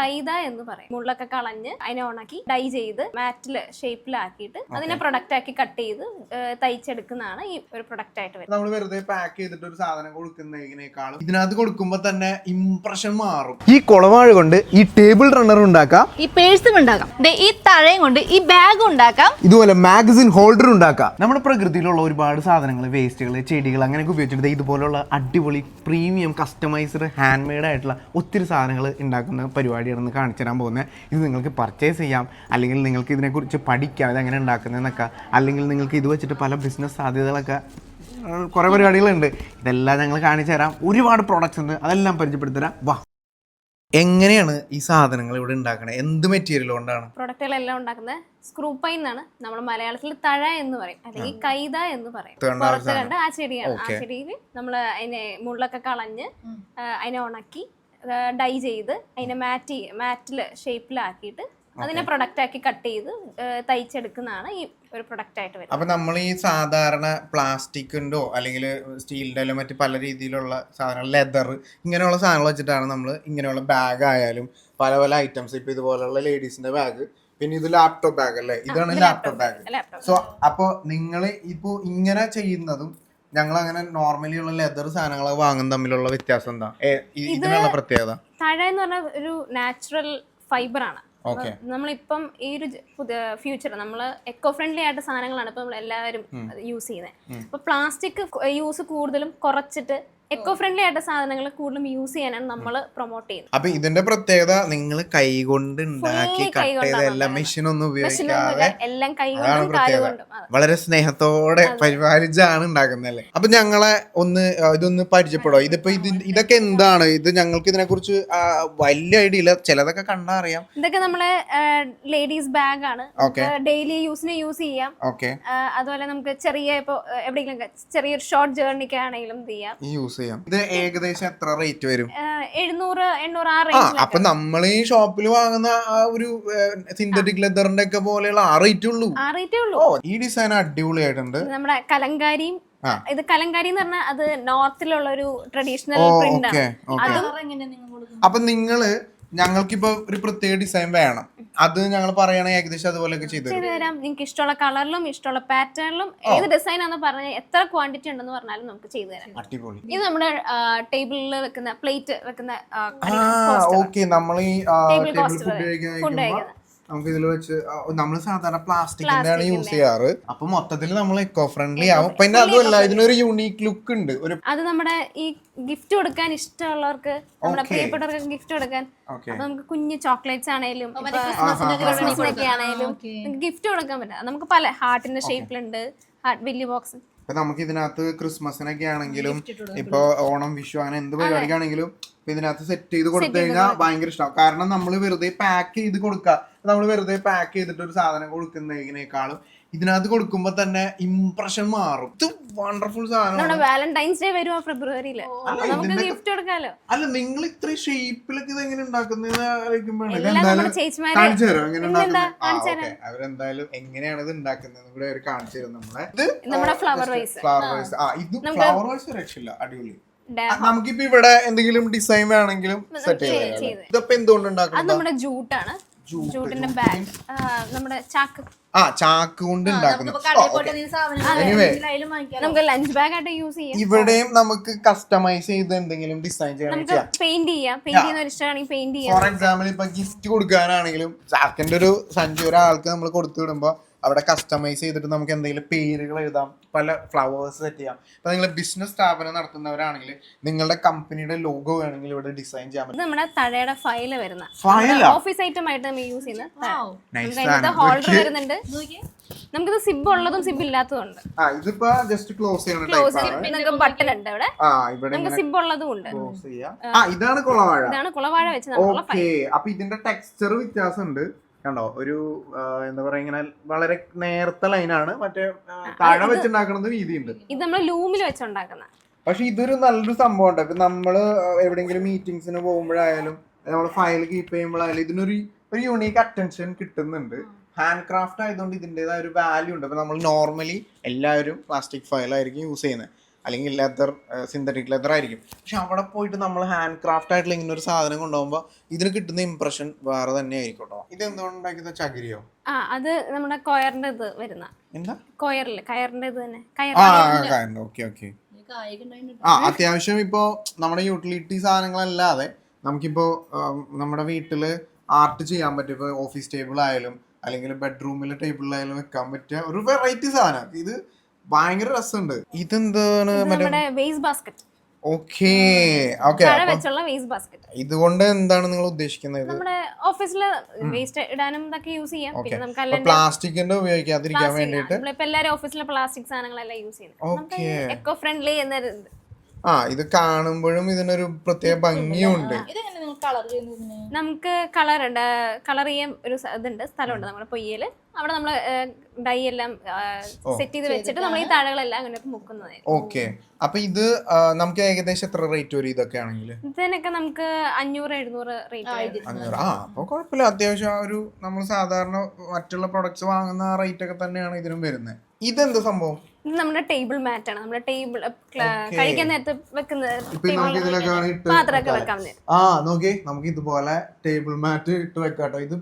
കൈത എന്ന് പറയും. മുള്ളൊക്കെ കളഞ്ഞ് അതിനെ ഉണക്കി ഡൈ ചെയ്ത് മാറ്റിൽ ഷേപ്പിലാക്കിയിട്ട് അതിനെ പ്രൊഡക്റ്റ് ആക്കി കട്ട് ചെയ്ത് തയ്ച്ചെടുക്കുന്നതാണ് ഈ ഒരു പ്രൊഡക്റ്റ് ആയിട്ട് വരുന്നത്. നമ്മൾ വെറുതെ പാക്ക് ചെയ്തിട്ട് ഒരു സാധനം കൊടുക്കുന്നതിനേക്കാളും ഇതിനകത്ത് കൊടുക്കുമ്പോ തന്നെ ഇംപ്രഷൻ മാറും. ഈ കുളവാഴ കൊണ്ട് ഈ ടേബിൾ റണ്ണർ ഉണ്ടാക്കാം. ഈ പേഴ്സും ഉണ്ടാക്കാം. ദേ ഈ തഴയും കൊണ്ട് ഈ ബാഗ് ഉണ്ടാക്കാം. ഇതുപോലെ മാഗസിൻ ഹോൾഡർ ഉണ്ടാക്കാം. നമ്മുടെ പ്രകൃതിയിലുള്ള ഒരുപാട് സാധനങ്ങൾ വേസ്റ്റുകൾ ചെടികൾ അങ്ങനെയൊക്കെ ഉപയോഗിച്ചിട്ട് ഇതുപോലുള്ള അടിപൊളി പ്രീമിയം കസ്റ്റമൈസ്ഡ് ഹാൻഡ് മെയ്ഡ് ആയിട്ടുള്ള ഒത്തിരി സാധനങ്ങൾ ഉണ്ടാക്കുന്ന പരിപാടിയാണെന്ന് കാണിച്ചു തരാൻ പോകുന്നത്. ഇത് നിങ്ങൾക്ക് പർച്ചേസ് ചെയ്യാം. അല്ലെങ്കിൽ നിങ്ങൾക്ക് ഇതിനെക്കുറിച്ച് പഠിക്കാം. ഇതെങ്ങനെ എങ്ങനെ ഉണ്ടാക്കുന്നതെന്നൊക്കെ. അല്ലെങ്കിൽ നിങ്ങൾക്ക് ഇത് വെച്ചിട്ട് പല ബിസിനസ് സാധ്യതകളൊക്കെ കുറേ പരിപാടികളുണ്ട്. ഇതെല്ലാം ഞങ്ങൾ കാണിച്ചു തരാം. ഒരുപാട് പ്രോഡക്റ്റ്സ് ഉണ്ട്. അതെല്ലാം പരിചയപ്പെടുത്തരാം വാ. എങ്ങനെയാണ് ഈ സാധനങ്ങൾ ഇവിടെ ഉണ്ടാക്കണത് എന്ത് മെറ്റീരിയൽ കൊണ്ടാണ്? പ്രൊഡക്റ്റുകളെല്ലാം ഉണ്ടാക്കുന്നത് സ്ക്രൂ പൈൻ എന്നാണ്. നമ്മൾ മലയാളത്തിൽ തഴ എന്ന് പറയും. അല്ലെങ്കിൽ കൈത എന്ന് പറയും. ആ പുറത്ത് കണ്ട് ആ ചെടിയാണ്. ആ. ചെടിയിൽ നമ്മൾ അതിനെ മുള്ളൊക്കെ കളഞ്ഞ് അതിനെ ഉണക്കി ഡൈ ചെയ്ത് അതിനെ മാറ്റ് മാറ്റിൽ ഷേപ്പിലാക്കിയിട്ട് അതിനെ പ്രൊഡക്റ്റ് ആക്കി കട്ട് ചെയ്ത് തയ്ച്ചെടുക്കുന്നതാണ് ഈ ഒരു പ്രൊഡക്റ്റ് ആയിട്ട് വരുന്നത്. അപ്പൊ നമ്മൾ ഈ സാധാരണ പ്ലാസ്റ്റിക്കിന്റെയോ അല്ലെങ്കിൽ സ്റ്റീലിന്റെ മറ്റു പല രീതിയിലുള്ള സാധനങ്ങൾ ലെതർ ഇങ്ങനെയുള്ള സാധനങ്ങൾ വെച്ചിട്ടാണ് നമ്മൾ ഇങ്ങനെയുള്ള ബാഗ് ആയാലും പല പല ഐറ്റംസ് ഇപ്പൊ ഇതുപോലുള്ള ലേഡീസിന്റെ ബാഗ് പിന്നെ ഇത് ലാപ്ടോപ്പ് ബാഗ് അല്ലേ? ഇതാണ് ലാപ്ടോപ്പ് ബാഗ് സോ അപ്പോൾ നിങ്ങൾ ഇപ്പോ ഇങ്ങനെ ചെയ്യുന്നതും ഞങ്ങൾ അങ്ങനെ നോർമലി ഉള്ള ലെതർ സാധനങ്ങളൊക്കെ വാങ്ങുന്ന തമ്മിലുള്ള വ്യത്യാസം എന്താ? ഇതിനുള്ള പ്രത്യേകത? തഴ എന്ന് പറഞ്ഞ ഒരു നാച്ചുറൽ ഫൈബർ ആണ്. നമ്മളിപ്പം ഈ ഒരു പുതിയ ഫ്യൂച്ചർ നമ്മൾ എക്കോ ഫ്രണ്ട്ലി ആയിട്ട് സാധനങ്ങളാണ് ഇപ്പം നമ്മൾ എല്ലാവരും യൂസ് ചെയ്യുന്നത് അപ്പൊ പ്ലാസ്റ്റിക് യൂസ് കൂടുതലും കുറച്ചിട്ട് എക്കോ ഫ്രണ്ട്ലി ആയിട്ട് സാധനങ്ങൾ കൂടുതലും യൂസ് ചെയ്യാനാണ് നമ്മൾ പ്രൊമോട്ട് ചെയ്യുന്നത്. അപ്പൊ ഇതിന്റെ പ്രത്യേകത നിങ്ങൾ കൈകൊണ്ട് ഉണ്ടാക്കി കട്ട് മെഷീൻ ഒന്നും ഉപയോഗിക്കാതെ എല്ലാം കൈ അതാണ് കാലുകൊണ്ടും വളരെ സ്നേഹത്തോടെ പരിപാലിച്ചാണ് ഉണ്ടാക്കുന്നല്ലേ അപ്പൊ ഞങ്ങളെ ഒന്ന് ഇതൊന്ന് പരിചയപ്പെടോ. ഇതിപ്പോ ഇത് ഇതൊക്കെ എന്താണ്? ഇത് ഞങ്ങൾക്ക് ഇതിനെ കുറിച്ച് വലിയ ഐഡിയ ഇല്ല. ചിലതൊക്കെ കണ്ടാ അറിയാം. ഇതൊക്കെ നമ്മളെ ലേഡീസ് ബാഗ് ആണ്. ഡെയിലി യൂസിന് യൂസ് ചെയ്യാം. അതുപോലെ നമുക്ക് ചെറിയ ഇപ്പൊ എവിടെയെങ്കിലും ചെറിയൊരു ഷോർട്ട് ജേർണിക്കാണെങ്കിലും ചെയ്യാം. യൂസ് ചെയ്യാം. ഇത് ഏകദേശം എത്ര റേറ്റ് വരും? എഴുന്നൂറ് എണ്ണൂറ് ആ ആ റേഞ്ചിലൊക്കെ അപ്പൊ നമ്മൾ ഈ ഷോപ്പിൽ വാങ്ങുന്ന ആ ഒരു സിന്തറ്റിക് ലെതറിന്റെ ഒക്കെ പോലെയുള്ള ആ റേറ്റ് ഉള്ളൂ. ആ റേറ്റേ ഉള്ളൂ. ഓ ഈ ഡിസൈൻ അടിപൊളിയായിട്ടുണ്ട്. ഇത് നമ്മുടെ കലങ്കാരിയും ആ. ഇത് കലങ്കാരി എന്ന് പറഞ്ഞാൽ അത് നോർത്തിലുള്ള ഒരു ട്രഡീഷണൽ പ്രിന്റ് ഓക്കെ ആണ്. ഓക്കെ അതും അപ്പൊ നിങ്ങൾ ഞങ്ങൾക്കിപ്പോ ഒരു പ്രത്യേക ഡിസൈൻ വേണം. അത് ഞങ്ങൾ പറയണേ ഏകദേശം അതുപോലെയൊക്കെ ചെയ്തു തരും. ചെയ്തു തരാം. നിങ്ങൾക്ക് ഇഷ്ടമുള്ള കളറിലും ഇഷ്ടമുള്ള പാറ്റേണിലും ഏത് ഡിസൈൻ ആണെന്ന് പറഞ്ഞാൽ എത്ര ക്വാണ്ടിറ്റി ഉണ്ടെന്ന് പറഞ്ഞാലും നമുക്ക് ചെയ്തു തരാം. അടിപൊളി. ഇത് നമ്മുടെ ടേബിളിൽ വെക്കുന്ന പ്ലേറ്റ് വെക്കുന്ന ആ, ഓക്കെ നമ്മൾ ഈ ടേബിൾ. ഫുഡ് കഴിക്കുന്നത്. നമുക്ക് ഇതിൽ വെച്ച് നമ്മൾ സാധാരണ പ്ലാസ്റ്റിക്കിന്റെ ആണ് യൂസ് ചെയ്യാറ്. അപ്പൊ മൊത്തത്തിൽ നമ്മൾ എക്കോ ഫ്രണ്ട്ലി ആവും. പിന്നെ അതുമല്ല ഇതിനൊരു യൂണീക്ക് ലുക്ക് ഉണ്ട്. ഒരു അത് നമ്മുടെ ഈ ഗിഫ്റ്റ് കൊടുക്കാൻ ഇഷ്ടമുള്ളവർക്ക് നമ്മുടെ. പ്രിയപ്പെട്ടവർക്ക് ഗിഫ്റ്റ് കൊടുക്കാൻ. നമുക്ക് കുഞ്ഞു ചോക്ലേറ്റ്സ് ആണെങ്കിലും ക്രിസ്മസിനൊക്കെ ആണെങ്കിലും ഗിഫ്റ്റ് കൊടുക്കാൻ പറ്റും നമുക്ക് പല ഹാർട്ടിന്റെ ഷേപ്പിലുണ്ട് ഹാർട്ട് വലിയ ബോക്സ് ഇപ്പൊ നമുക്ക് ഇതിനകത്ത് ക്രിസ്മസിനൊക്കെ ആണെങ്കിലും ഇപ്പൊ ഓണം വിഷു അങ്ങനെ എന്ത് പരിപാടിക്കാണെങ്കിലും ഇതിനകത്ത് സെറ്റ് ചെയ്ത് കൊടുത്തു കഴിഞ്ഞാൽ ഭയങ്കര ഇഷ്ടമാണ് കാരണം നമ്മൾ വെറുതെ പാക്ക് ചെയ്ത് കൊടുക്കുക നമ്മൾ വെറുതെ പാക്ക് ചെയ്തിട്ട് ഒരു സാധനം കൊടുക്കുന്നതിനേക്കാളും ഇതിനകത്ത് കൊടുക്കുമ്പോ തന്നെ ഇംപ്രഷൻ മാറും. ഇത് വണ്ടർഫുൾ നമ്മുടെ വാലന്റൈൻസ് ഡേ വരുമോ നമുക്ക് ഗിഫ്റ്റ് കൊടുക്കാലോ. അല്ല നിങ്ങൾ ഇത്ര ഷേപ്പിലൊക്കെ ഇത് എങ്ങനെ ഉണ്ടാക്കുന്നത് അവരെന്തായാലും എങ്ങനെയാണ് ഇത് ഉണ്ടാക്കുന്നത് ഇവിടെ അവർ കാണിച്ചു തരും നമ്മളെ. നമ്മുടെ ഫ്ലവർ വൈസ് ഫ്ലവർ വൈസ് ആ ഇത് ഫ്ലവർ വൈസ് രക്ഷയില്ല. അടിപൊളി. നമുക്കിപ്പോ ഇവിടെ എന്തെങ്കിലും ഡിസൈൻ വേണമെങ്കിലും സെറ്റ് ചെയ്യാം. ഇതപ്പോ എന്തുകൊണ്ട് ഉണ്ടാക്കുന്നത്? നമ്മുടെ ജൂട്ടാണ് ജൂട്ട്, ജൂട്ടിന്റെ ബാഗ് നമ്മുടെ ചാക്ക്. ആ ചാക്ക് കൊണ്ട് ഉണ്ടാക്കുന്നത്. ലഞ്ച് ബാഗ് ആയിട്ട് യൂസ് ചെയ്യാം. ഇവിടെയും നമുക്ക് കസ്റ്റമൈസ് ചെയ്ത് എന്തെങ്കിലും ഡിസൈൻ ചെയ്യണമെങ്കിൽ നമുക്ക് ചെയ്യാം. പെയിന്റ് ചെയ്യാം. പെയിന്റ് ചെയ്യുന്ന ഒരു ഇഷ്ടമാണെങ്കിൽ പെയിന്റ് ചെയ്യാം ഫോർ എക്സാമ്പിൾ ഇപ്പൊ ഗിഫ്റ്റ് കൊടുക്കാനാണെങ്കിലും ചാക്കിന്റെ ഒരു സഞ്ചി ഒരാൾക്ക് നമ്മൾ കൊടുത്തു വിടുമ്പോ അവിടെ കസ്റ്റമൈസ് ചെയ്തിട്ട് നമുക്ക് എന്തെങ്കിലും പേരുകൾ എഴുതാം. പല ഫ്ലവേഴ്സ് സെറ്റ് ചെയ്യാം. ഇപ്പൊ നിങ്ങൾ ബിസിനസ് സ്ഥാപനം നടത്തുന്നവരാണെങ്കിൽ നിങ്ങളുടെ കമ്പനിയുടെ ലോഗോ വേണമെങ്കിൽ ഇവിടെ ഡിസൈൻ ചെയ്യാൻ പറ്റും നമ്മുടെ തഴയുടെ ഫയൽ വരുന്ന. ഓഫീസ് ഐറ്റം ആയിട്ട് നമ്മൾ യൂസ് ചെയ്യുന്ന ഹോൾഡർ വരുന്നുണ്ട്. നമുക്കിത് സിബ് ഉള്ളതും സിബ് ഇല്ലാത്തതും ഉണ്ട്. ആ ഇതിപ്പോ ജസ്റ്റ് ക്ലോസ് ക്ലോസ് ബട്ടൺ ഉണ്ട് ഇവിടെ. ആ ഇവിടെ നമുക്ക് സിബ് ഉള്ളതും ഉണ്ട്. ക്ലോസ് ചെയ്യാം. ആ. ഇതാണ് കുളവാഴ. ഇതാണ് കുളവാഴ വെച്ച് നമ്മളുള്ള ഓക്കേ അപ്പൊ ഇതിന്റെ ടെക്സ്ചർ വ്യത്യാസമുണ്ട്. കണ്ടോ? ഒരു ആ, എന്താ പറയാ ഇങ്ങനെ വളരെ നേർത്ത ലൈനാണ് മറ്റേ ആ, താഴെ വെച്ചുണ്ടാക്കണത് വീതിയുണ്ട്. ഇത് നമ്മൾ ലൂമിൽ വെച്ചുണ്ടാക്കുന്ന. പക്ഷെ ഇതൊരു നല്ലൊരു സംഭവം ഉണ്ട്. ഇപ്പൊ നമ്മൾ എവിടെയെങ്കിലും മീറ്റിംഗ്സിന് പോകുമ്പോഴായാലും നമ്മൾ ഫയൽ കീപ്പ് ചെയ്യുമ്പോഴായാലും ഇതിനൊരു ഒരു യൂണീക്ക് അറ്റൻഷൻ കിട്ടുന്നുണ്ട്. ഹാൻഡ് ക്രാഫ്റ്റ് ആയതുകൊണ്ട് ഇതിന്റെതായ ഒരു വാല്യൂ ഉണ്ട്. അപ്പോൾ നമ്മൾ നോർമലി എല്ലാവരും പ്ലാസ്റ്റിക് ഫയലായിരിക്കും യൂസ് ചെയ്യുന്നത് അല്ലെങ്കിൽ ലെതർ സിന്തറ്റിക് ലെതർ ആയിരിക്കും. പക്ഷെ അവിടെ പോയിട്ട് നമ്മൾ ഹാൻഡ് ക്രാഫ്റ്റ് ആയിട്ടുള്ള ഇങ്ങനെ ഒരു സാധനം കൊണ്ടുപോകുമ്പോൾ ഇതിന് കിട്ടുന്ന ഇംപ്രഷൻ വേറെ തന്നെ ആയിരിക്കും കേട്ടോ ഇത് എന്തുകൊണ്ട് ഉണ്ടാക്കിയത്? ചകിരിയോ? ആ അത് നമ്മുടെ കൊയറിന്റെ ഇത് വരുന്ന. എന്താ? കൊയറിൽ കയറിന്റെ ഇത് തന്നെ. കയർ ആ ഓക്കെ ഓക്കെ. ആ അത്യാവശ്യം ഇപ്പോ നമ്മുടെ യൂട്ടിലിറ്റി സാധനങ്ങളല്ലാതെ നമുക്കിപ്പോ നമ്മുടെ വീട്ടിൽ ആർട്ട് ചെയ്യാൻ പറ്റും. ഇപ്പൊ ഓഫീസ് ടേബിൾ ആയാലും അല്ലെങ്കിൽ ബെഡ്റൂമിലെ ടേബിളിലായാലും വെക്കാൻ പറ്റിയ ഒരു വെറൈറ്റി സാധനം. ഇത് ഭയങ്കര രസമുണ്ട്. ഇതെന്താണ് ഓക്കെ ഇതുകൊണ്ട് എന്താണ് നിങ്ങൾ ഉദ്ദേശിക്കുന്നത് നമ്മുടെ വേസ്റ്റ് ഇടാനും ഇതൊക്കെ യൂസ് ചെയ്യാം. പിന്നെ നമുക്ക് അല്ലാണ്ട് പ്ലാസ്റ്റിക്കിന്റെ ഉപയോഗിക്കാതിരിക്കാൻ വേണ്ടിയിട്ട്? നമ്മളിപ്പോ ഓഫീസിലെ പ്ലാസ്റ്റിക് സാധനങ്ങളെല്ലാം യൂസ് ചെയ്യുന്നത്. നമുക്ക് എക്കോ ഫ്രണ്ട്ലി എന്നൊരു ഇത്. ആ ഇത് കാണുമ്പോഴും ഇതിനൊരു പ്രത്യേക ഭംഗിയുണ്ട്. നമുക്ക് കളർ ഉണ്ട്. കളർ ചെയ്യാൻ ഒരു സ- ഇതുണ്ട്. സ്ഥലമുണ്ട് നമ്മുടെ പൊയ്യൽ. അവിടെ നമ്മൾ ഡൈ എല്ലാം സെറ്റ് ചെയ്ത് വെച്ചിട്ട് നമ്മൾ ഈ താഴകളെല്ലാം അങ്ങനെ മുക്കുന്നത്. ഓക്കെ. അപ്പൊ ഇത് ആ, നമുക്ക് ഏകദേശം എത്ര റേറ്റ് വരും ഇതൊക്കെ ആണെങ്കിൽ ഇതിനൊക്കെ നമുക്ക് അഞ്ഞൂറ് എഴുന്നൂറ് റേറ്റ് അഞ്ഞൂറ്. ആ അപ്പൊ കുഴപ്പമില്ല. അത്യാവശ്യം ആ ഒരു നമ്മൾ സാധാരണ മറ്റുള്ള പ്രൊഡക്ട്സ് വാങ്ങുന്ന ആ റേറ്റ് ഒക്കെ തന്നെയാണ് ഇതിനും വരുന്നത്. ഇതെന്ത് സംഭവം? ഇത് നമ്മുടെ ടേബിൾ മാറ്റ് ആണ്. നമ്മുടെ ടേബിൾ കഴിക്കാൻ നേരത്തെ വെക്കുന്ന പാത്രമൊക്കെ വെക്കാൻ ആ നോക്കി നമുക്ക് ഇതുപോലെ ടേബിൾ മാറ്റ് ഇട്ട് വെക്കാട്ടോ ഇത്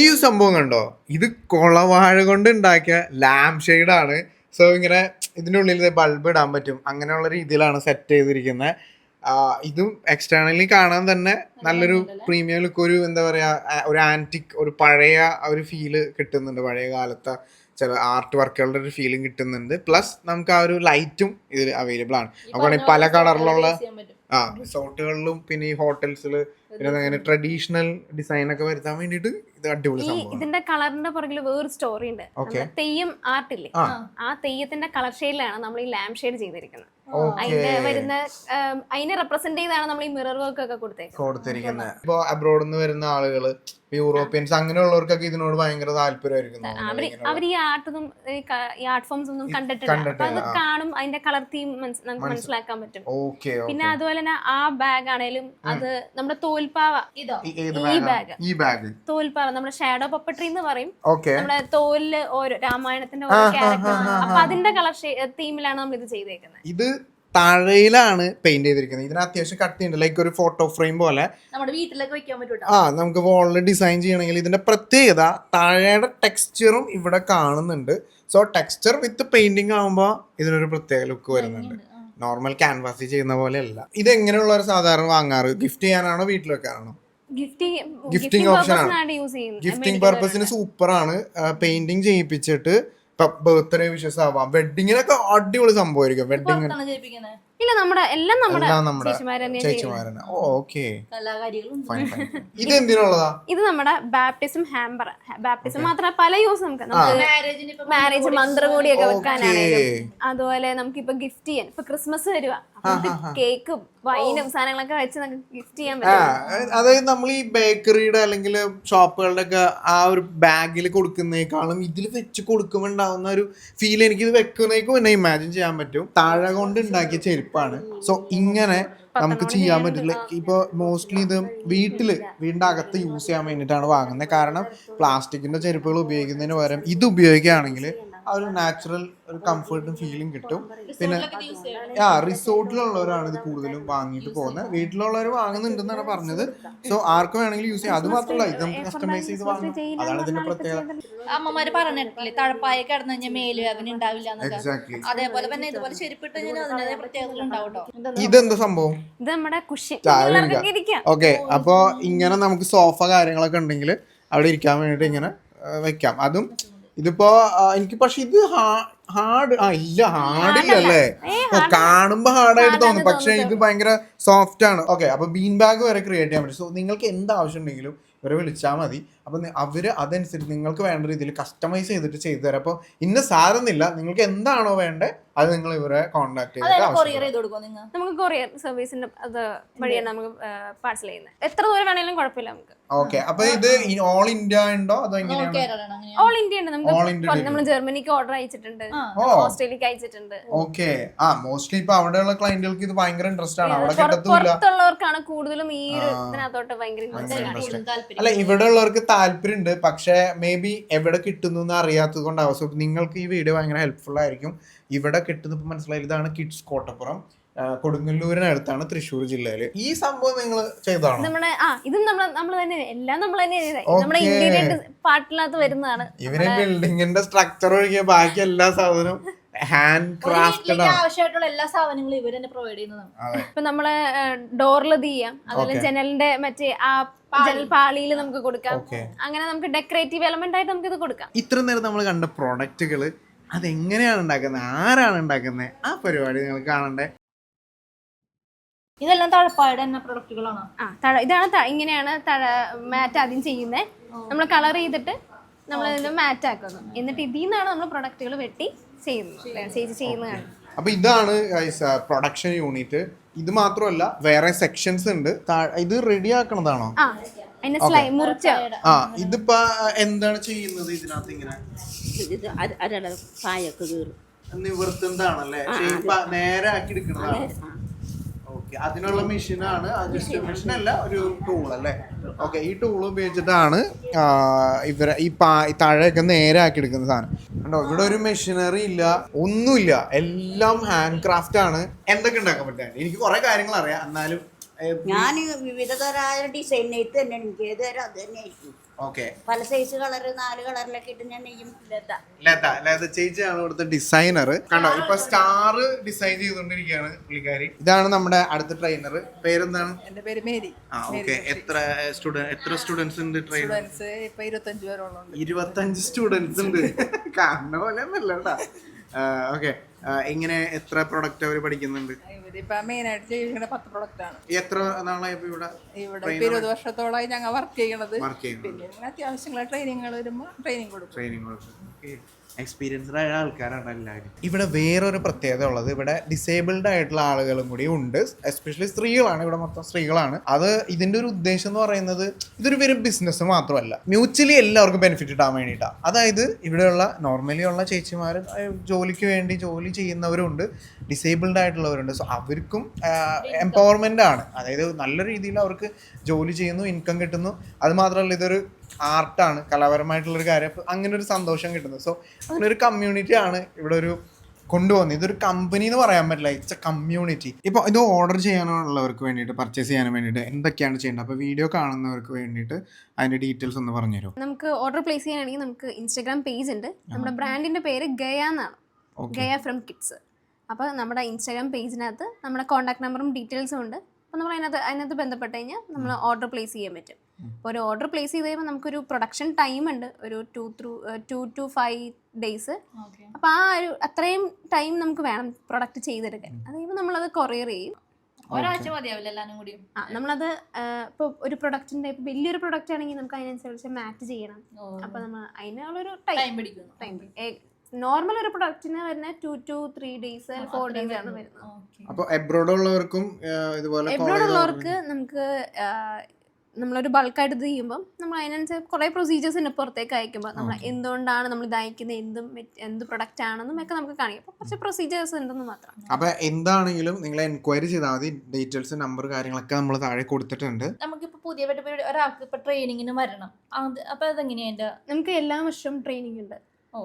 ഈ സംഭവം കണ്ടോ? ഇത് കൊളവാഴ കൊണ്ട് ഉണ്ടാക്കിയ ലാംപ് ഷെയ്ഡ് ആണ്. സോ ഇങ്ങനെ ഇതിന്റെ ഉള്ളിൽ ബൾബ് ഇടാൻ പറ്റും. അങ്ങനെയുള്ള രീതിയിലാണ് സെറ്റ് ചെയ്തിരിക്കുന്നത് ഇതും എക്സ്റ്റേണലി കാണാൻ തന്നെ നല്ലൊരു പ്രീമിയം ലുക്ക് ഒരു എന്താ പറയാ ഒരു ആന്റിക് ഒരു പഴയ ഒരു ഫീൽ കിട്ടുന്നുണ്ട് പഴയ കാലത്തെ ചില ആർട്ട് വർക്കുകളുടെ ഒരു ഫീലിംഗ് കിട്ടുന്നുണ്ട്. പ്ലസ് നമുക്ക് ആ ഒരു ലൈറ്റും ഇതിൽ അവൈലബിൾ ആണ്. അപ്പോൾ പല കളറിലുള്ള ആ റിസോർട്ടുകളിലും പിന്നെ ഈ ഹോട്ടൽസിൽ പിന്നെ അങ്ങനെ ട്രഡീഷണൽ ഡിസൈൻ ഒക്കെ വരുത്താൻ വേണ്ടിട്ട് ഇത് അടിപൊളി സംഭവം ഇതിന്റെ കളറിന്റെ പുറകിൽ വേറൊരു സ്റ്റോറി ഉണ്ട്. തെയ്യം ആർട്ടില്ലേ ആ. ആ തെയ്യത്തിന്റെ കളർ ഷെയ്ഡിലാണ് നമ്മൾ ഈ ലാംപ് ഷെയ്ഡ് ചെയ്തിരിക്കുന്നത് അതിന്റെ വരുന്ന അതിനെ റെപ്രസെന്റ് ചെയ്താണ് നമ്മൾ ഈ മിറർ വർക്ക് ഒക്കെ കൊടുത്തേക്കുന്നത്. കൊടുത്തിരിക്കുന്നത്. ഇപ്പൊ അബ്രോഡിൽ നിന്ന് വരുന്ന ആളുകൾ യൂറോപ്യൻസ് അങ്ങനെയുള്ളവർക്കൊക്കെ ഇതിനോട് ഭയങ്കര താല്പര്യമായിരിക്കും അവർ ഈ ആർട്ടൊന്നും ഈ ആർട്ട് ഫോംസ് ഒന്നും കണ്ടിട്ടില്ല. അത് കാണും അതിന്റെ കളർ തീം നമുക്ക് മനസ്സിലാക്കാൻ പറ്റും. ഓക്കെ പിന്നെ അതുപോലെ തന്നെ ആ ബാഗ് ആണേലും അത് നമ്മുടെ തോൽപ്പാവ ഇതോ? ഈ- ബാഗ് ഈ ബാഗ് തോൽപ്പാവ നമ്മുടെ ഷാഡോ പപ്പട്രി എന്ന് പറയും. നമ്മുടെ തോലിൽ ഓരോ രാമായണത്തിന്റെ ഓരോ ക്യാരക്ടർ അപ്പൊ അതിന്റെ കളർ തീമിലാണ് നമ്മൾ ഇത് ചെയ്തേക്കുന്നത്. ഇത് താഴെയിലാണ് പെയിന്റ് ചെയ്തിരിക്കുന്നത്. ഇതിന് അത്യാവശ്യം കട്ടിയുണ്ട്. ലൈക്ക് ഒരു ഫോട്ടോ ഫ്രെയിം പോലെ. നമ്മുടെ വീട്ടിലൊക്കെ വെക്കാൻ പറ്റൂട്ടോ? ആ നമുക്ക് വോളിൽ ഡിസൈൻ ചെയ്യണമെങ്കിൽ ഇതിന്റെ പ്രത്യേകത താഴെയുടെ ടെക്സ്ചറും ഇവിടെ കാണുന്നുണ്ട്. സോ ടെക്സ്ചർ വിത്ത് പെയിന്റിങ് ആകുമ്പോൾ ഇതിനൊരു പ്രത്യേക ലുക്ക് വരുന്നുണ്ട്. നോർമൽ ക്യാൻവാസിൽ ചെയ്യുന്ന പോലെയല്ല. ഇത് എങ്ങനെയുള്ള ഒരു സാധാരണ വാങ്ങാറ്? ഗിഫ്റ്റ് ചെയ്യാനാണോ വീട്ടിൽ വെക്കാനാണോ? ഗിഫ്റ്റിംഗ് ഓപ്ഷൻ ആണ്. ഗിഫ്റ്റിംഗ് പർപ്പസിന് സൂപ്പറാണ് പെയിന്റിങ് ചെയ്യിപ്പിച്ചിട്ട് ബർത്ത്ഡേ വിഷസ് ആവാം. വെഡിങ്ങിനൊക്കെ അടിപൊളി സംഭവമായിരിക്കും. വെഡിങ് ഇല്ല നമ്മുടെ എല്ലാം നമ്മുടെ എല്ലാം നമ്മുടെ ചേച്ചിമാര് തന്നെയാ ചെയ്യുന്നത് ചേച്ചിമാരനെ ഓ ഓക്കെ. ഇത് എന്തിനുള്ളതാ? ഇത് നമ്മുടെ ബാപ്റ്റിസം ഹാമ്പർ ബാപ്റ്റിസം മാത്രമല്ല പല യൂസ് നമുക്ക്. മാരേജ് മന്ത്രം കൂടിയൊക്കെ വെക്കാനാണ് അതുപോലെ നമുക്ക് ഇപ്പൊ ഗിഫ്റ്റ് ചെയ്യാൻ ഇപ്പൊ ക്രിസ്മസ് വരുക കേക്കും വൈനും സാധനങ്ങളൊക്കെ വെച്ച് നമുക്ക് ഗിഫ്റ്റ് ചെയ്യാൻ പറ്റും. അതായത് നമ്മൾ ഈ ബേക്കറിയുടെ അല്ലെങ്കിൽ ഷോപ്പുകളുടെ ഒക്കെ ആ ഒരു ബാഗിൽ കൊടുക്കുന്നേക്കാളും ഇതിൽ വെച്ച് കൊടുക്കുമ്പോൾ ഉണ്ടാവുന്ന ഒരു ഫീൽ എനിക്ക് ഇത് വെക്കുന്നേക്കും എന്നെ ഇമാജിൻ ചെയ്യാൻ പറ്റും. താഴെ കൊണ്ട് ഉണ്ടാക്കിയ ചെരുപ്പാണ്. സോ ഇങ്ങനെ നമുക്ക് ചെയ്യാൻ പറ്റില്ല. ഇപ്പൊ മോസ്റ്റ്ലി ഇത് വീട്ടിൽ വീടിന്റെ അകത്ത് യൂസ് ചെയ്യാൻ വേണ്ടിയിട്ടാണ് വാങ്ങുന്നത്. കാരണം പ്ലാസ്റ്റിക്കിന്റെ ചെരുപ്പുകൾ ഉപയോഗിക്കുന്നതിന് പകരം ഇത് ഉപയോഗിക്കുകയാണെങ്കിൽ ആ ഒരു നാച്ചുറൽ ഒരു കംഫർട്ടും ഫീലും കിട്ടും. പിന്നെ ആ റിസോർട്ടിലുള്ളവരാണ് ഇത് കൂടുതലും വാങ്ങിയിട്ട് പോകുന്നത്. വീട്ടിലുള്ളവർ വാങ്ങുന്നുണ്ടെന്നാണ് പറഞ്ഞത്. സോ ആർക്ക് വേണമെങ്കിലും യൂസ് ചെയ്യാം. അത് മാത്രമല്ല ഇത് നമുക്ക് കസ്റ്റമൈസ് ചെയ്ത് വാങ്ങാം അതാണ് ഇതിന്റെ പ്രത്യേകത. അമ്മമാര് പറഞ്ഞിട്ടില്ലേ തഴപ്പായ കിടന്നു കഴിഞ്ഞാൽ മേൽ വേദന ഉണ്ടാവില്ല അതേപോലെ തന്നെ ഇതുപോലെ ചെരുപ്പിട്ട് കഴിഞ്ഞാൽ അതിന്റെതായ പ്രത്യേകതകൾ ഉണ്ടാവും ഇതെന്താ? സംഭവം? ഇത് നമ്മുടെ കുഷി ഓക്കെ അപ്പോ ഇങ്ങനെ നമുക്ക് സോഫ കാര്യങ്ങളൊക്കെ ഉണ്ടെങ്കിൽ അവിടെ ഇരിക്കാൻ വേണ്ടിട്ട് ഇങ്ങനെ വെക്കാം. അതും ഇതിപ്പോ എനിക്ക് പക്ഷെ ഇത് ഹാർഡ് ആ ഇല്ല ഹാർഡ് അല്ലേ? കാണുമ്പോ ഹാർഡായിട്ട് തോന്നും. പക്ഷെ ഇത് ഭയങ്കര സോഫ്റ്റ് ആണ് ഓക്കെ അപ്പൊ ബീൻ ബാഗ് വരെ ക്രിയേറ്റ് ചെയ്യാൻ പറ്റും. സോ നിങ്ങൾക്ക് എന്ത് ആവശ്യം ഉണ്ടെങ്കിലും ഇവരെ വിളിച്ചാൽ മതി. അപ്പൊ അവർ അവർ അതനുസരിച്ച് നിങ്ങൾക്ക് വേണ്ട രീതിയിൽ കസ്റ്റമൈസ് ചെയ്തിട്ട് ചെയ്തു തരാം. അപ്പോൾ ഇന്ന സാധനമില്ല നിങ്ങൾക്ക് എന്താണോ വേണ്ടത് അത് നിങ്ങൾ ഇവരെ കോൺടാക്ട് ചെയ്ത് നിങ്ങൾ? നമുക്ക് കൊറിയർ സർവീസിന്റെ അത് വഴിയാണ് നമുക്ക് പാർസൽ ചെയ്യുന്നത്. എത്ര ദൂരം വേണേലും കുഴപ്പമില്ല നമുക്ക്. ഓക്കെ അപ്പൊ ഇത് ഓൾ ഇന്ത്യ ഉണ്ടോ? അതോ ഓൾ ഇന്ത്യ ഉണ്ട്. നമുക്ക് നമ്മൾ ജർമ്മനിക്ക് ഓർഡർ അയച്ചിട്ടുണ്ട്. ഓസ്ട്രേലിയക്ക് അയച്ചിട്ടുണ്ട്. ഓക്കെ ആ മോസ്റ്റ്ലി ഇപ്പൊ അവിടെയുള്ള ക്ലയന്റുകൾക്ക് ഇത് ഭയങ്കര ഇൻട്രസ്റ്റ് ആണ്. അവിടെ കിട്ടത്തില്ല പുറത്തുള്ളവർക്കാണ് കൂടുതലും ഈ ഇതിനകത്തോട്ട് ഭയങ്കര അല്ല ഇവിടെ ഉള്ളവർക്ക് താല്പര്യമുണ്ട്. പക്ഷേ മേ ബി എവിടെ കിട്ടുന്നു എന്ന് അറിയാത്തത് കൊണ്ടാവും. സോ നിങ്ങൾക്ക് ഈ വീഡിയോ ഭയങ്കര ഹെൽപ്ഫുൾ ആയിരിക്കും. ഇവിടെ കിട്ടുന്ന ഇപ്പം മനസ്സിലായി. ഇതാണ് കിഡ്സ് കോട്ടപ്പുറം കൊടുങ്ങല്ലൂരിനടുത്താണ് തൃശ്ശൂർ ജില്ലയിൽ ഈ സംഭവം നിങ്ങൾ ചെയ്തതാണ്? നമ്മുടെ ആ ഇതും നമ്മൾ നമ്മൾ തന്നെ എല്ലാം നമ്മൾ തന്നെ. നമ്മുടെ. ഇന്റീരിയർ വരുന്നതാണ്. ഇവരെ ബിൽഡിങ്ങിന്റെ സ്ട്രക്ചർ ഒഴികെ ബാക്കി എല്ലാ സാധനവും ഹാൻഡ് ക്രാഫ്റ്റഡ് ആണ് ആവശ്യമായിട്ടുള്ള എല്ലാ സാധനങ്ങളും ഇവർ തന്നെ പ്രൊവൈഡ് ചെയ്യുന്നതാണ്. ഇപ്പൊ നമ്മൾ ഡോറിൽ ചെയ്യാം. അതുപോലെ ജനലിന്റെ മറ്റേ ആ ജനൽ പാളിയിൽ നമുക്ക് കൊടുക്കാം. അങ്ങനെ നമുക്ക് ഡെക്കറേറ്റീവ് എലമെന്റ് ആയിട്ട് നമുക്ക് ഇത് കൊടുക്കാം. ഇത്ര നേരം നമ്മൾ കണ്ട പ്രോഡക്റ്റുകൾ അതെങ്ങനെയാണ് ഉണ്ടാക്കുന്നത്? ആരാണ് ഉണ്ടാക്കുന്നത്? ആ പരിപാടി നിങ്ങൾ കാണണ്ടേ? ഇതെല്ലാം തഴപ്പായുടെ തന്നെ പ്രൊഡക്റ്റുകളാണ് ആ തഴ ഇതാണ് ത- ഇങ്ങനെയാണ് തഴ മാറ്റ് ആദ്യം ചെയ്യുന്നത് നമ്മൾ കളർ ചെയ്തിട്ട് നമ്മൾ ഇതിന് മാറ്റ് ആക്കുന്നു എന്നിട്ട് ഇതിൽ നിന്നാണ് നമ്മൾ പ്രൊഡക്റ്റുകൾ വെട്ടി ചെയ്യുന്നത്. ചേച്ചി ചെയ്യുന്നതാണ്. അപ്പൊ ഇതാണ് പ്രൊഡക്ഷൻ യൂണിറ്റ് ഇത് മാത്രമല്ല വേറെ സെക്ഷൻസ് ഉണ്ട്. ഇത് റെഡി ആക്കണതാണോ? ആ ഇതിപ്പോ എന്താണ് ചെയ്യുന്നത് ഇതിനകത്ത് ഇങ്ങനെ? നിവൃത്തി അര അരട പായൊക്കെ കീറും. നേരെ ആക്കി എടുക്കുന്നതാണ് അതിനുള്ള മെഷീനാണ്. മെഷീനല്ല മെഷീൻ അല്ല ഒരു ടൂൾ അല്ലേ? ഓക്കെ ഈ ടൂൾ ഉപയോഗിച്ചിട്ടാണ് ഇവരെ ഈ പാ താഴെയൊക്കെ നേരെ ആക്കി എടുക്കുന്ന സാധനം. കണ്ടോ ഇവിടെ ഒരു മെഷീനറി ഇല്ല ഒന്നുമില്ല. എല്ലാം ഹാൻഡ് ക്രാഫ്റ്റ് ആണ്. എന്തൊക്കെ ഉണ്ടാക്കാൻ പറ്റാൻ എനിക്ക് കുറെ കാര്യങ്ങൾ അറിയാം. എന്നാലും ഞാൻ വിവിധതരായ ഡിസൈൻ നെയ്ത്ത് തന്നെ എനിക്ക് ഏത് തരം അത് തന്നെ ആയിരിക്കും ഓക്കെ. പല സൈസ് കളർ നാല് കളറിലൊക്കെ ഇട്ട് ഞാൻ നെയ്യും ലത ലത ലത ചേച്ചിയാണ് ഇവിടുത്തെ ഡിസൈനർ കണ്ടോ ഇപ്പൊ സ്റ്റാർ ഡിസൈൻ ചെയ്തുകൊണ്ടിരിക്കുകയാണ് പുള്ളിക്കാരി. ഇതാണ് നമ്മുടെ അടുത്ത ട്രെയിനർ പേരെന്താണ്? എന്റെ പേര് മേരി. ആ ഓക്കെ. എത്ര സ്റ്റുഡന്റ് എത്ര സ്റ്റുഡൻസ് ഉണ്ട് ട്രെയിനർ സ്റ്റുഡൻസ് ഇപ്പൊ ഇരുപത്തഞ്ച് പേരോളം ഇരുപത്തഞ്ച് സ്റ്റുഡൻസ് ഉണ്ട്. കാണുന്ന പോലെ ഒന്നല്ല കേട്ടാ ഓക്കെ. എങ്ങനെ എത്ര പ്രൊഡക്റ്റ് അവർ പഠിക്കുന്നുണ്ട്? ചെയ്യുന്ന പത്ത് പ്രൊഡക്റ്റ് ആണ്. എത്ര നാളായി ഇവിടെ ഇവിടെ ഇപ്പൊ ഇരുപത് വർഷത്തോളമായി ഞങ്ങൾ വർക്ക് ചെയ്യണത്. വർക്ക് ചെയ്യുന്നത് പിന്നെ ഇങ്ങനെ അത്യാവശ്യമുള്ള ട്രെയിനിങ്ങൾ വരുമ്പോ ട്രെയിനിങ് കൊടുക്കും. ട്രെയിനിങ് എക്സ്പീരിയൻസ്ഡ് ആയ ആൾക്കാരാണ് എല്ലാവരും. ഇവിടെ വേറൊരു പ്രത്യേകത ഉള്ളത്. ഇവിടെ ഡിസേബിൾഡ് ആയിട്ടുള്ള ആളുകളും കൂടി ഉണ്ട്. എസ്പെഷ്യലി സ്ത്രീകളാണ്. ഇവിടെ മൊത്തം സ്ത്രീകളാണ്. അത് ഇതിന്റെ ഒരു ഉദ്ദേശം എന്ന് പറയുന്നത് ഇതൊരു വെറും ബിസിനസ് മാത്രമല്ല. മ്യൂച്വലി എല്ലാവർക്കും ബെനിഫിറ്റ് ഇടാൻ വേണ്ടിയിട്ടാണ് അതായത് ഇവിടെയുള്ള നോർമലി ഉള്ള ചേച്ചിമാർ ജോലിക്ക് വേണ്ടി ജോലി ചെയ്യുന്നവരുണ്ട്. ഡിസേബിൾഡ് ആയിട്ടുള്ളവരുണ്ട്. സോ അവർക്കും എംപവർമെന്റ് ആണ്. അതായത് നല്ല രീതിയിൽ അവർക്ക് ജോലി ചെയ്യുന്നു ഇൻകം കിട്ടുന്നു. അത് മാത്രമല്ല ഇതൊരു ആർട്ടാണ് കലാപരമായിട്ടുള്ളൊരു കാര്യം. അപ്പോൾ അങ്ങനെ ഒരു സന്തോഷം കിട്ടുന്നത്. സോ അങ്ങനെ ഒരു കമ്മ്യൂണിറ്റി ആണ് ഇവിടെ ഒരു കൊണ്ടുപോകുന്നത് ഇതൊരു കമ്പനി എന്ന് പറയാൻ പറ്റില്ല. ഇറ്റ്സ് എ കമ്മ്യൂണിറ്റി ഇപ്പോൾ ഇത് ഓർഡർ ചെയ്യാനുള്ളവർക്ക് വേണ്ടിയിട്ട് പർച്ചേസ് ചെയ്യാൻ വേണ്ടിയിട്ട് എന്തൊക്കെയാണ് ചെയ്യേണ്ടത്? അപ്പോൾ വീഡിയോ കാണുന്നവർക്ക് വേണ്ടിയിട്ട് അതിന്റെ ഡീറ്റെയിൽസ് ഒന്ന് പറഞ്ഞുതരും നമുക്ക് ഓർഡർ പ്ലേസ് ചെയ്യാനാണെങ്കിൽ നമുക്ക് ഇൻസ്റ്റാഗ്രാം പേജ് ഉണ്ട്. നമ്മുടെ ബ്രാൻഡിന്റെ പേര് ഗയ എന്നാണ്. ഗയ ഫ്രം കിഡ്സ് അപ്പോൾ നമ്മുടെ ഇൻസ്റ്റാഗ്രാം പേജിനകത്ത് നമ്മുടെ കോൺടാക്ട് നമ്പറും ഡീറ്റെയിൽസും ഉണ്ട്. അപ്പോൾ നമ്മൾ അതിനകത്ത് അതിനകത്ത് ബന്ധപ്പെട്ട് കഴിഞ്ഞാൽ നമ്മൾ ഓർഡർ പ്ലേസ് ചെയ്യാൻ പറ്റും. അപ്പോൾ ഒരു ഓർഡർ പ്ലേസ് ചെയ്ത് കഴിയുമ്പോൾ നമുക്കൊരു പ്രൊഡക്ഷൻ ടൈം ഉണ്ട്. ഒരു two through two two five days അപ്പോൾ ആ ഒരു അത്രയും ടൈം നമുക്ക് വേണം പ്രൊഡക്റ്റ് ചെയ്തെടുക്കാൻ. അത് കഴിയുമ്പോൾ നമ്മളത് കൊറിയർ ചെയ്യും. ഒരാഴ്ച മതിയാവില്ല എല്ലാവരും കൂടിയും ആ നമ്മളത് ഇപ്പോൾ ഒരു പ്രൊഡക്റ്റിന്റെ ഇപ്പൊ വലിയൊരു പ്രൊഡക്റ്റ് ആണെങ്കിൽ നമുക്ക് അതിനനുസരിച്ച് മാറ്റ് ചെയ്യണം. അപ്പൊ നമ്മൾ അതിനുള്ളൊരു ടൈം ടൈം നോർമൽ ഒരു പ്രൊഡക്റ്റിന് വരുന്ന two to three days four days ആണ് വരുന്നത്. അപ്പോൾ എബ്രോഡ് ഉള്ളവർക്കും ഇതുപോലെ എബ്രോഡ് ഉള്ളവർക്ക് നമുക്ക് നമ്മളൊരു ബൾക്കായിട്ട് ഇത് ചെയ്യുമ്പം നമ്മൾ അതിനനുസരിച്ച് കുറേ പ്രൊസീജിയേഴ്സ് ഉണ്ട് പുറത്തേക്ക് അയക്കുമ്പോൾ നമ്മൾ എന്തുകൊണ്ടാണ് നമ്മൾ ഇത് അയക്കുന്നത് എന്തും എന്ത് പ്രൊഡക്റ്റ് ആണെന്നും ഒക്കെ നമുക്ക് കാണിക്കും അപ്പോൾ കുറച്ച് പ്രൊസീജിയേഴ്സ് ഉണ്ടെന്ന് മാത്രം. അപ്പോൾ എന്താണെങ്കിലും നിങ്ങൾ എൻക്വയറി ചെയ്താൽ മതി. ഡീറ്റെയിൽസ് നമ്പർ കാര്യങ്ങളൊക്കെ നമ്മൾ താഴെ കൊടുത്തിട്ടുണ്ട്. നമുക്കിപ്പോ പുതിയ ഒരാൾക്ക് ഇപ്പൊ ട്രെയിനിങ്ങിന് വരണം. അത് അപ്പൊ അതെങ്ങനെയാണ് നമുക്ക് എല്ലാ വർഷവും ട്രെയിനിങ് ഉണ്ട്.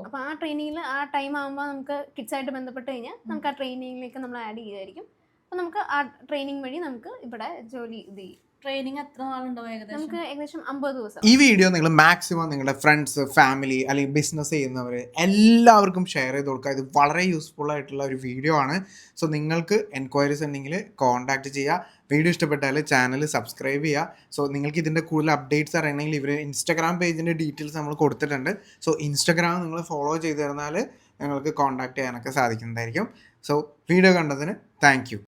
അപ്പോൾ ആ ട്രെയിനിങ്ങിൽ ആ ടൈം ആകുമ്പോൾ നമുക്ക് കിഡ്സ് ആയിട്ട് ബന്ധപ്പെട്ട് കഴിഞ്ഞാൽ നമുക്ക് ആ ട്രെയിനിങ്ങിലേക്ക് നമ്മൾ ആഡ് ചെയ്യുമായിരിക്കും അപ്പോൾ നമുക്ക് ആ ട്രെയിനിങ് വഴി നമുക്ക് ഇവിടെ ജോലി ഇത് ചെയ്യും. ട്രെയിനിങ് എത്ര നാളുണ്ടാവും ഏകദേശം? നമുക്ക് ഏകദേശം അമ്പത് ദിവസം. ഈ വീഡിയോ നിങ്ങൾ മാക്സിമം നിങ്ങളുടെ ഫ്രണ്ട്സ് ഫാമിലി അല്ലെങ്കിൽ ബിസിനസ് ചെയ്യുന്നവർ എല്ലാവർക്കും ഷെയർ ചെയ്ത് കൊടുക്കുക. ഇത് വളരെ യൂസ്ഫുൾ ആയിട്ടുള്ള ഒരു വീഡിയോ ആണ്. സോ നിങ്ങൾക്ക് എൻക്വയറീസ് ഉണ്ടെങ്കിൽ കോൺടാക്ട് ചെയ്യുക. വീഡിയോ ഇഷ്ടപ്പെട്ടാൽ ചാനൽ സബ്സ്ക്രൈബ് ചെയ്യുക. സോ നിങ്ങൾക്ക് ഇതിന്റെ കൂടുതൽ അപ്ഡേറ്റ്സ് അറിയണമെങ്കിൽ ഇവർ ഇൻസ്റ്റാഗ്രാം പേജിന്റെ ഡീറ്റെയിൽസ് നമ്മൾ കൊടുത്തിട്ടുണ്ട്. സോ ഇൻസ്റ്റാഗ്രാം നിങ്ങൾ ഫോളോ ചെയ്ത് തരുന്നാൽ നിങ്ങൾക്ക് കോൺടാക്ട് ചെയ്യാനൊക്കെ സാധിക്കുന്നതായിരിക്കും. സോ വീഡിയോ കണ്ടതിന് താങ്ക്